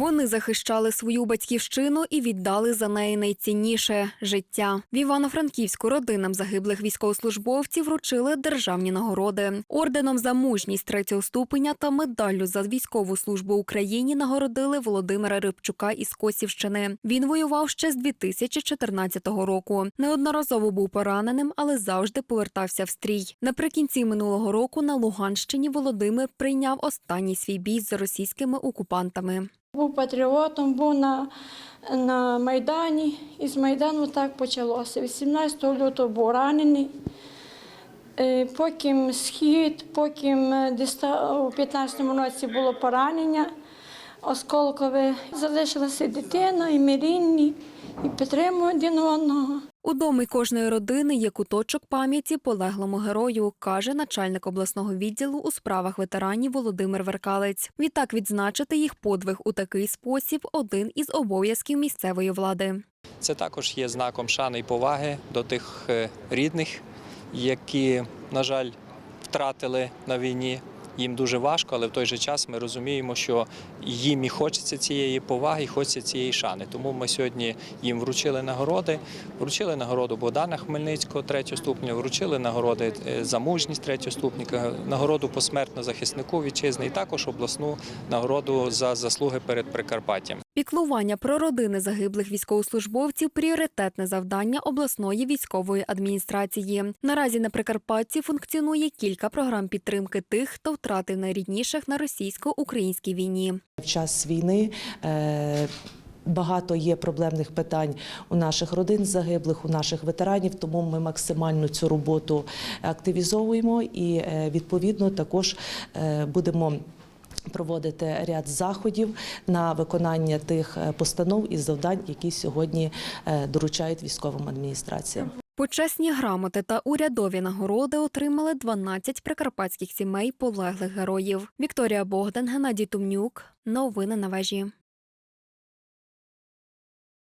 Вони захищали свою батьківщину і віддали за неї найцінніше життя. В Івано-Франківську родинам загиблих військовослужбовців вручили державні нагороди. Орденом за мужність третього ступеня та медаллю за військову службу Україні нагородили Володимира Рибчука із Косівщини. Він воював ще з 2014 року. Неодноразово був пораненим, але завжди повертався в стрій. Наприкінці минулого року на Луганщині Володимир прийняв останній свій бій з російськими окупантами. Був патріотом, був на, на Майдані, і з Майдану так почалося. 18 лютого був ранений, Е, потім схід, потім е, у 15-му році було поранення осколкове. Залишилася дитина, і ми рідні, і підтримуємо один одного. У домі кожної родини є куточок пам'яті полеглому герою, каже начальник обласного відділу у справах ветеранів Володимир Веркалець. Відтак відзначити їх подвиг у такий спосіб один із обов'язків місцевої влади. Це також є знаком шани і поваги до тих е, рідних, які, на жаль, втратили на війні. Їм дуже важко, але в той же час ми розуміємо, що їм і хочеться цієї поваги, і хочеться цієї шани. Тому ми сьогодні їм вручили нагороди. Вручили нагороду Богдана Хмельницького третього ступня, вручили нагороди е, за мужність третього ступня, нагороду посмертно захиснику вітчизни і також обласну нагороду за заслуги перед Прикарпаттям. Піклування про родини загиблих військовослужбовців пріоритетне завдання обласної військової адміністрації. Наразі на Прикарпатті функціонує кілька програм підтримки тих, хто втратив найрідніших на російсько-українській війні. В час війни е, багато є проблемних питань у наших родин загиблих, у наших ветеранів, тому ми максимально цю роботу активізовуємо і е, відповідно також е, будемо. Проводити ряд заходів на виконання тих е, постанов і завдань, які сьогодні е, доручають військовим адміністраціям. Почесні грамоти та урядові нагороди отримали 12 прикарпатських сімей полеглих героїв. Вікторія Богдан, Геннадій Тумнюк. Новини на вежі.